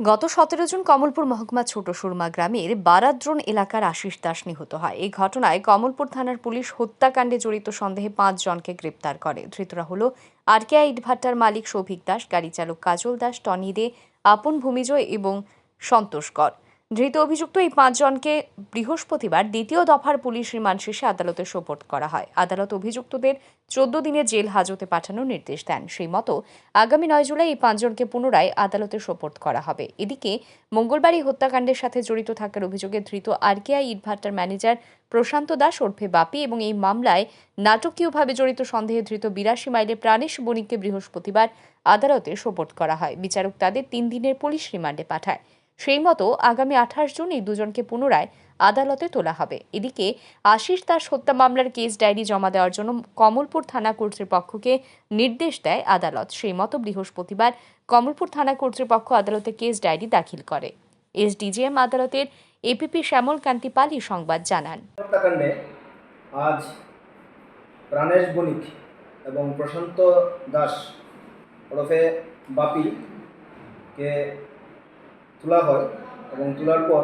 গত সতেরো জুন কমলপুর মহকুমা ছোট সুরমা গ্রামের বারাদ্রোন এলাকার আশিস দাস নিহত হয়। এই ঘটনায় কমলপুর থানার পুলিশ হত্যাকাণ্ডে জড়িত সন্দেহে পাঁচ জনকে গ্রেপ্তার করে। ধৃতরা হল আরকেয়া ইটভাটার মালিক সৌভিক দাস গাড়ি চালক কাজল দাস, টনি দে, আপন ভূমিজয় এবং সন্তোষ কর। ধৃত অভিযুক্ত এই পাঁচজনকে বৃহস্পতিবার দ্বিতীয় দফার পুলিশ রিমান্ড শেষে আদালতে সোপর্দ করা হয়। আদালত অভিযুক্তদের চোদ্দ দিনে জেল হাজতে পাঠানোর নির্দেশ দেন। সেই মতো আগামী নয় জুলাই এই পাঁচজনকে পুনরায় আদালতে সোপর্দ করা হবে। এদিকে মঙ্গলবারই হত্যাকাণ্ডের সাথে জড়িত থাকার অভিযোগে ধৃত আরকেআই ইটভাটার ম্যানেজার প্রশান্ত দাস ওরফে বাপি এবং এই মামলায় নাটকীয়ভাবে জড়িত সন্দেহে ধৃত বিরাশি মাইলে প্রাণেশ বণিককে বৃহস্পতিবার আদালতে সোপর্দ করা হয়। বিচারক তাদের তিন দিনের পুলিশ রিমান্ডে পাঠায়। সেই মতো আগামী আঠাশ জুন এই দুজনকে পুনরায় আদালতে তোলা হবে। এদিকে আশিস দাস হত্যা মামলার কেস ডায়েরি জমা দেওয়ার জন্য কমলপুর থানা কর্তৃপক্ষকে নির্দেশ দেয় আদালত। সেই মতো বৃহস্পতিবার কমলপুর থানা কর্তৃপক্ষ আদালতে কেস ডায়েরি দাখিল করে। এসডিজিএম আদালতের এপিপি শ্যামল কান্তি পাল সংবাদ জানান। হত্যাকাণ্ডে আজ প্রাণেশ বণিক এবং প্রশান্ত দাস ওরফে বাপিকে তোলা হয় এবং তোলার পর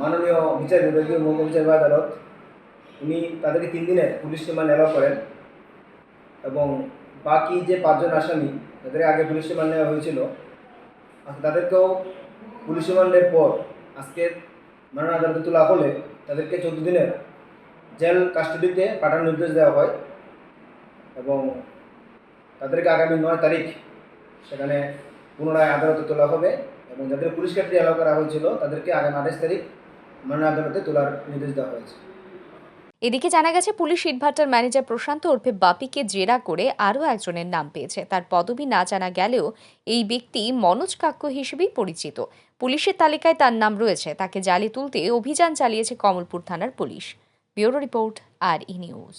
মাননীয় বিচার বিভাগীয় মৌল বিচার আদালত, উনি তাদেরকে তিন দিনের পুলিশ রিমান্ড এলাও করেন এবং বাকি যে পাঁচজন আসামি, তাদের আগে পুলিশ রিমান্ড নেওয়া হয়েছিল। আজকে তাদেরকেও পুলিশ রিমান্ডের পর আজকে মাননীয় আদালতে তোলা হলে তাদেরকে চোদ্দ দিনের জেল কাস্টাডিতে পাঠানোর নির্দেশ দেওয়া হয় এবং তাদেরকে আগামী নয় তারিখ সেখানে পুনরায় আদালতে তোলা হবে এবং যাদের পুলিশ কাস্টাডি অ্যালাউ করা হয়েছিল, তাদেরকে আগামী আঠাশ তারিখ মাননীয় আদালতে তোলার নির্দেশ দেওয়া হয়েছে। এদিকে জানা গেছে, পুলিশ ইটভাটার ম্যানেজার প্রশান্ত ওরফে বাপিকে জেরা করে আরও একজনের নাম পেয়েছে। তার পদবি না জানা গেলেও এই ব্যক্তি মনোজ কাক্য হিসেবেই পরিচিত। পুলিশের তালিকায় তার নাম রয়েছে। তাকে জালে তুলতে অভিযান চালিয়েছে কমলপুর থানার police. Bureau report, R E news.